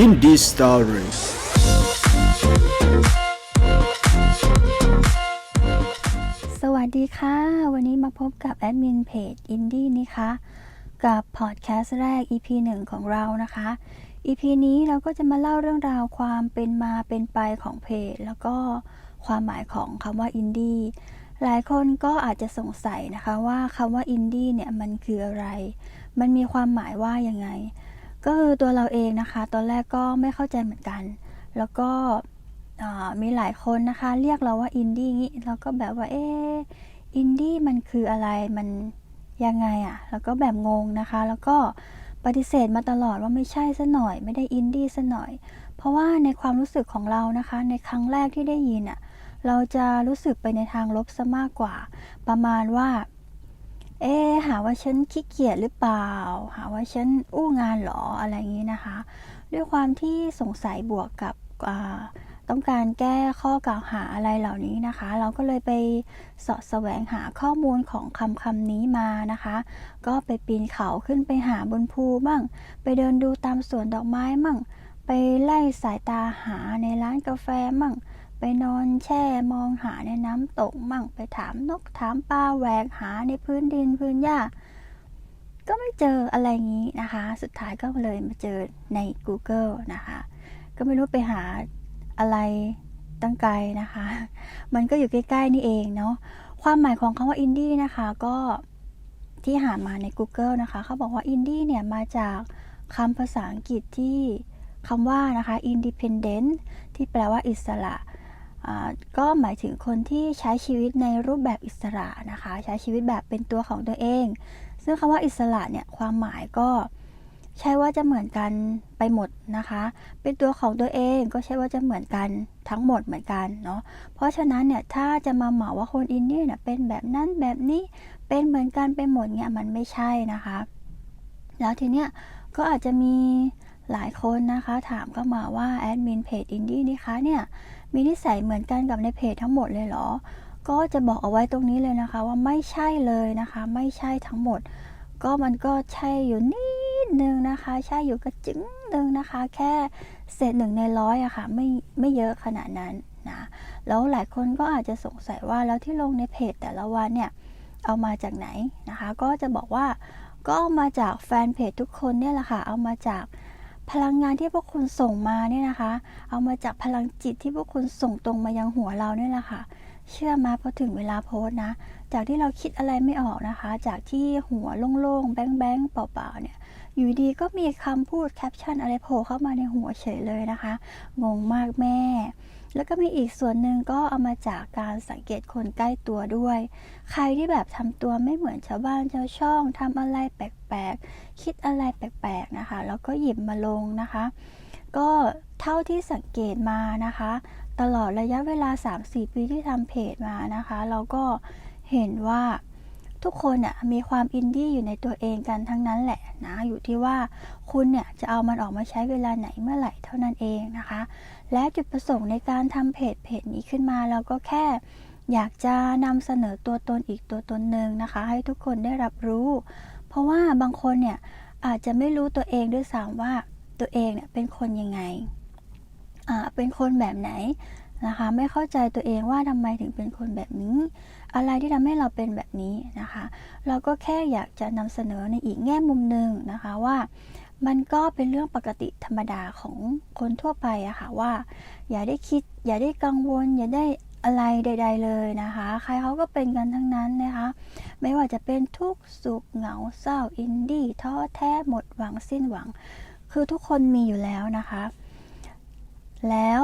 Indie Story สวัสดีค่ะ วันนี้มาพบกับแอดมินเพจอินดี้นะคะ กับพอดแคสต์แรก EP 1 ของเรานะคะ EP นี้เราก็จะมาเล่าเรื่องราวความเป็นมาเป็นไปของเพจ แล้วก็ความหมายของคำว่าอินดี้หลายคนก็อาจจะสงสัยนะคะว่าคำว่าอินดี้เนี่ยมันคืออะไร มันมีความหมายว่ายังไง ก็คือตัวเราเองนะคะ ตอนแรกก็ไม่เข้าใจเหมือนกัน แล้วก็มีหลายคนนะคะ เรียกเราว่าอินดี้งี้เราก็แบบว่าเอออินดี้มันคืออะไรมันยังไงอะแล้วก็แบบงงนะคะ แล้วก็ปฏิเสธมาตลอดว่าไม่ใช่ซะหน่อย ไม่ได้อินดี้ซะหน่อย เพราะว่าในความรู้สึกของเรานะคะ ในครั้งแรกที่ได้ยินอะเราจะรู้สึกไปในทางลบซะมากกว่า ประมาณว่า เอ๊หาว่าฉันขี้เกียจหรือเปล่า หาว่าฉันอู้งานเหรออะไรอย่างนี้นะคะ ด้วยความที่สงสัยบวกกับต้องการแก้ข้อกล่าวหาอะไรเหล่านี้นะคะ เราก็เลยไปสาะแสวงหาข้อมูลของคำคำนี้มานะคะ ก็ไปปีนเขาขึ้นไปหาบนภูบ้าง ไปเดินดูตามสวนดอกไม้มั่ง ไปไล่สายตาหาในร้านกาแฟมั่ง ไปนอนแช่มองหาในน้ำตกมั่งไปถามนกถามปลาแหวกหาในพื้นดินพื้นหญ้า ก็ไม่เจออะไรงี้นะคะ สุดท้ายก็เลยมาเจอใน Google นะคะ ก็ไม่รู้ไปหาอะไรตั้งไกลนะคะ มันก็อยู่ใกล้ ๆ นี่เองเนาะความหมายของคำว่าอินดี้นะคะก็ที่หามาใน Google นะคะ เขาบอกว่าอินดี้เนี่ยมาจากคำภาษาอังกฤษที่คำว่านะคะ independent ที่แปลว่าอิสระ ก็หมายถึงคนที่ใช้ชีวิตในรูปแบบอิสระนะคะ ใช้ชีวิตแบบเป็นตัวของตัวเอง ซึ่งคำว่าอิสระเนี่ยความหมายก็ใช่ว่าจะเหมือนกันไปหมดนะคะ เป็นตัวของตัวเองก็ใช่ว่าจะเหมือนกันทั้งหมดเหมือนกันเนาะ เพราะฉะนั้นเนี่ยถ้าจะมาเหมาว่าคนอินดียเนี่ยเป็นแบบนั้นแบบนี้เป็นเหมือนกันไปหมดเนี่ยมันไม่ใช่นะคะ แล้วทีเนี้ยก็อาจจะมี หลายคนนะคะถามเข้ามาว่าแอดมินเพจอินดี้นี่คะเนี่ยมีนิสัยเหมือนกันกับในเพจทั้งหมดเลยเหรอ ก็จะบอกเอาไว้ตรงนี้เลยนะคะ ว่าไม่ใช่เลยนะคะ ไม่ใช่ทั้งหมด ก็มันก็ใช่อยู่นิดนึงนะคะ ใช่อยู่กระจึงนึงนะคะ แค่เศษหนึ่งในร้อยอะค่ะไม่ไม่เยอะขนาดนั้นนะแล้วหลายคนก็อาจจะสงสัยว่าแล้วที่ลงในเพจแต่ละวันเนี่ยเอามาจากไหนนะคะ ก็จะบอกว่าก็เอามาจากแฟนเพจทุกคนเนี่ยแหละค่ะ เอามาจาก พลังงานที่พวกคุณส่งมาเนี่ยนะคะ เอามาจากพลังจิตที่พวกคุณส่งตรงมายังหัวเราเนี่ยแหละค่ะ เชื่อมาพอถึงเวลาโพสต์นะ จากที่เราคิดอะไรไม่ออกนะคะ จากที่หัวโล่งๆแบงๆเปล่าๆเนี่ย อยู่ดีก็มีคำพูดแคปชั่นอะไรโผล่เข้ามาในหัวเฉยเลยนะคะ งงมากแม่ แล้วก็มีอีกส่วนหนึ่งก็เอามาจากการสังเกตคนใกล้ตัวด้วย ใครที่แบบทำตัวไม่เหมือนชาวบ้านชาวช่องทำอะไรแปลกๆ คิดอะไรแปลกๆนะคะ แล้วก็หยิบมาลงนะคะ ก็เท่าที่สังเกตมานะคะ ตลอดระยะเวลา 3-4 ปีที่ทำเพจมานะคะ เราก็เห็นว่า ทุกคนเนี่ยมีความอินดี้อยู่ในตัวเองกันทั้งนั้นแหละนะอยู่ที่ว่าคุณเนี่ยจะเอามันออกมาใช้เวลาไหนเมื่อไหร่เท่านั้นเองนะคะ และจุดประสงค์ในการทำเพจเพจนี้ขึ้นมาเราก็แค่อยากจะนำเสนอตัวตนอีกตัวตนหนึ่งนะคะ ให้ทุกคนได้รับรู้ เพราะว่าบางคนเนี่ยอาจจะไม่รู้ตัวเองด้วยซ้ำว่าตัวเองเนี่ยเป็นคนยังไงอ่าเป็นคนแบบไหน นะคะ ไม่เข้าใจตัวเองว่าทำไมถึงเป็นคนแบบนี้ อะไรที่ทำให้เราเป็นแบบนี้นะคะ เราก็แค่อยากจะนำเสนอในอีกแง่มุมหนึ่งนะคะว่ามันก็เป็นเรื่องปกติธรรมดาของคนทั่วไปอะค่ะว่า อย่าได้คิด อย่าได้กังวล อย่าได้อะไรใด ๆ เลยนะคะ ใครเขาก็เป็นกันทั้งนั้นนะคะ ไม่ว่าจะเป็นทุกข์สุขเหงาเศร้าอินดี้ท้อแท้หมดหวังสิ้นหวัง คือทุกคนมีอยู่แล้วนะคะ แล้ว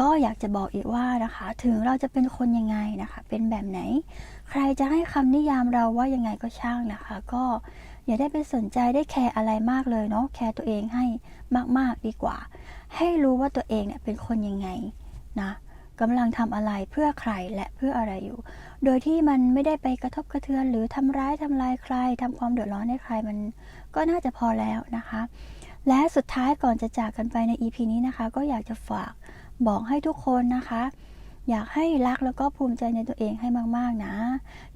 ก็อยากจะบอกอีกว่านะคะ ถึงเราจะเป็นคนยังไงนะคะ เป็นแบบไหน ใครจะให้คำนิยามเราว่ายังไงก็ช่างนะคะ ก็อย่าได้ไปสนใจได้แคร์อะไรมากเลยเนาะแคร์ตัวเองให้มาก ๆ ดีกว่า ให้รู้ว่าตัวเองเนี่ยเป็นคนยังไงนะกำลังทำอะไรเพื่อใครและเพื่ออะไรอยู่ โดยที่มันไม่ได้ไปกระทบกระเทือน หรือทำร้ายทำลายใครทำความเดือดร้อนให้ใครมันก็น่าจะพอแล้วนะคะ และสุดท้ายก่อนจะจากกันไปใน EP นี้นะคะ ก็อยากจะฝาก บอกให้ทุกคนนะคะ อยากให้รักแล้วก็ภูมิใจในตัวเองให้มากๆนะ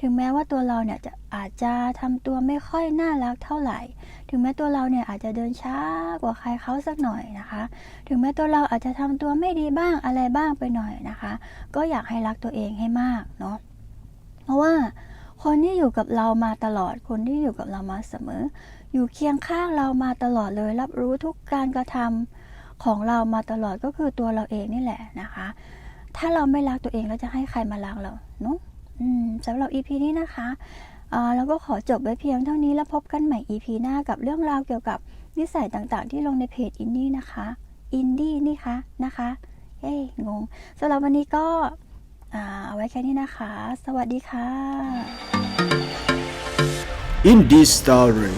ถึงแม้ว่าตัวเราเนี่ยจะอาจจะทำตัวไม่ค่อยน่ารักเท่าไหร่ ถึงแม้ตัวเราเนี่ยอาจจะเดินช้ากว่าใครเขาสักหน่อยนะคะ ถึงแม้ตัวเราอาจจะทำตัวไม่ดีบ้างอะไรบ้างไปหน่อยนะคะ ก็อยากให้รักตัวเองให้มากเนาะเพราะว่าคนที่อยู่กับเรามาตลอด คนที่อยู่กับเรามาเสมอ อยู่เคียงข้างเรามาตลอดเลย รับรู้ทุกการกระทำ ของเรามาตลอดก็คือตัวเราเองนี่แหละนะคะ ถ้าเราไม่รักตัวเองแล้วจะให้ใครมารักเราเนาะอืมสำหรับ EP นี้นะคะเราก็ขอจบไว้เพียงเท่านี้แล้วพบกันใหม่ EP หน้ากับเรื่องราวเกี่ยวกับนิสัยต่างๆ ที่ลงในเพจอินดี้นะคะ อินดี้นี่คะนะคะเอ้ยงงสำหรับวันนี้ก็เอาไว้แค่นี้นะคะ สวัสดีค่ะ Indie Story.